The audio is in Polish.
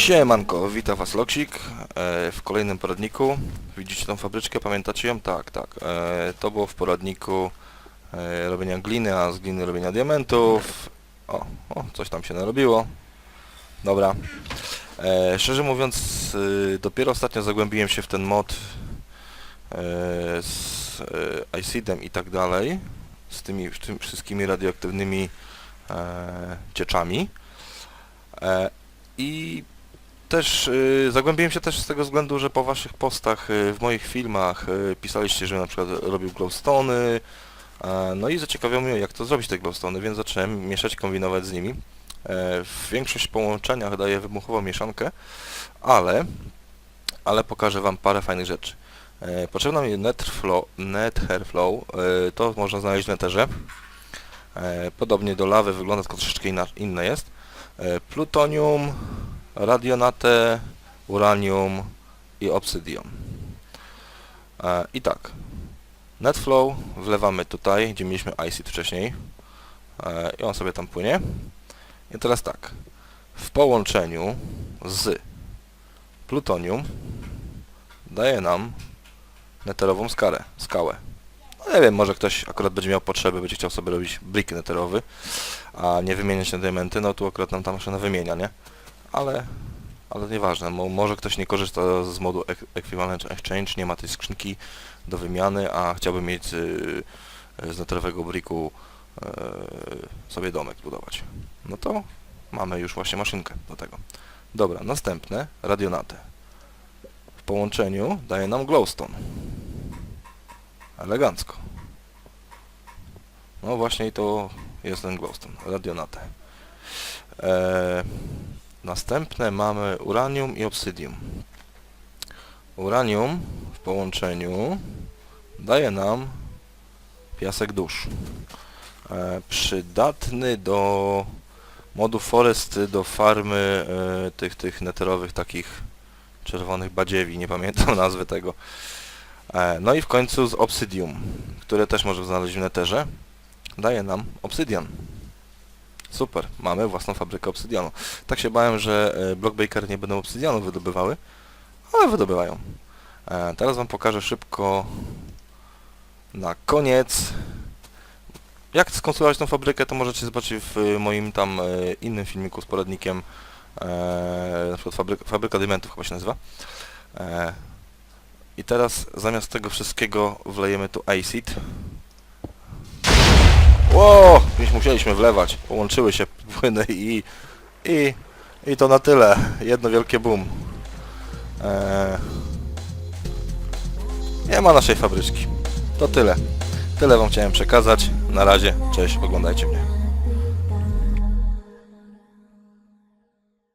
Siemanko, witam was Loksik e, w kolejnym poradniku. Widzicie tą fabryczkę, pamiętacie ją? Tak, tak. E, to było w poradniku e, robienia gliny, a z gliny robienia diamentów. O, o coś tam się narobiło. Dobra. Szczerze mówiąc, dopiero ostatnio zagłębiłem się w ten mod z ICID-em i tak dalej, z tymi, tym wszystkimi radioaktywnymi cieczami. I też y, zagłębiłem się też z tego względu, że po waszych postach y, w moich filmach y, pisaliście, że na przykład robił glowstony, no i zaciekawiło mnie jak to zrobić te glowstony, więc zacząłem mieszać, kombinować z nimi. E, w większość połączeniach daję wybuchową mieszankę, ale, ale pokażę wam parę fajnych rzeczy. E, potrzebna mi Netherflow, Netherflow e, to można znaleźć w Netherze. E, podobnie do lawy wygląda, tylko troszeczkę inna, inne jest. Plutonium, radionatę, uranium i obsydian. E, I tak, netflow wlewamy tutaj, gdzie mieliśmy ICID wcześniej e, i on sobie tam płynie. I teraz tak, w połączeniu z plutonium daje nam neterową skarę, skałę. No nie wiem, może ktoś akurat będzie miał potrzeby, będzie chciał sobie robić brick neterowy, a nie wymieniać na diamenty, no tu akurat nam ta maszyna wymienia, nie? Ale, ale nieważne, mo, może ktoś nie korzysta z modu Equ- Equivalent Exchange, nie ma tej skrzynki do wymiany, a chciałby mieć z, z neterowego bricku e, sobie domek budować. No to mamy już właśnie maszynkę do tego. Dobra, następne, radionatę. W połączeniu daje nam glowstone. Elegancko. No właśnie i to jest ten glowstone, radionatę. Eee, następne mamy uranium i obsydium. Uranium w połączeniu daje nam piasek dusz. E, przydatny do modu forest, do farmy e, tych, tych neterowych takich czerwonych badziewi, nie pamiętam nazwy tego. E, no i w końcu z obsydium, które też można znaleźć w neterze, daje nam obsydian. Super, mamy własną fabrykę obsydianu. Tak się bałem, że e, Blockbaker nie będą obsydianu wydobywały, ale wydobywają. E, teraz wam pokażę szybko na koniec. Jak skonstruować tą fabrykę, to możecie zobaczyć w e, moim tam e, innym filmiku z poradnikiem, e, na przykład fabryka, fabryka chyba się nazywa. E, I teraz zamiast tego wszystkiego wlejemy tu acid. Ło! Już musieliśmy wlewać. Połączyły się płyny i... I... I to na tyle. Jedno wielkie boom. Eee... Nie ma naszej fabryczki. To tyle. Tyle wam chciałem przekazać. Na razie. Cześć. Oglądajcie mnie.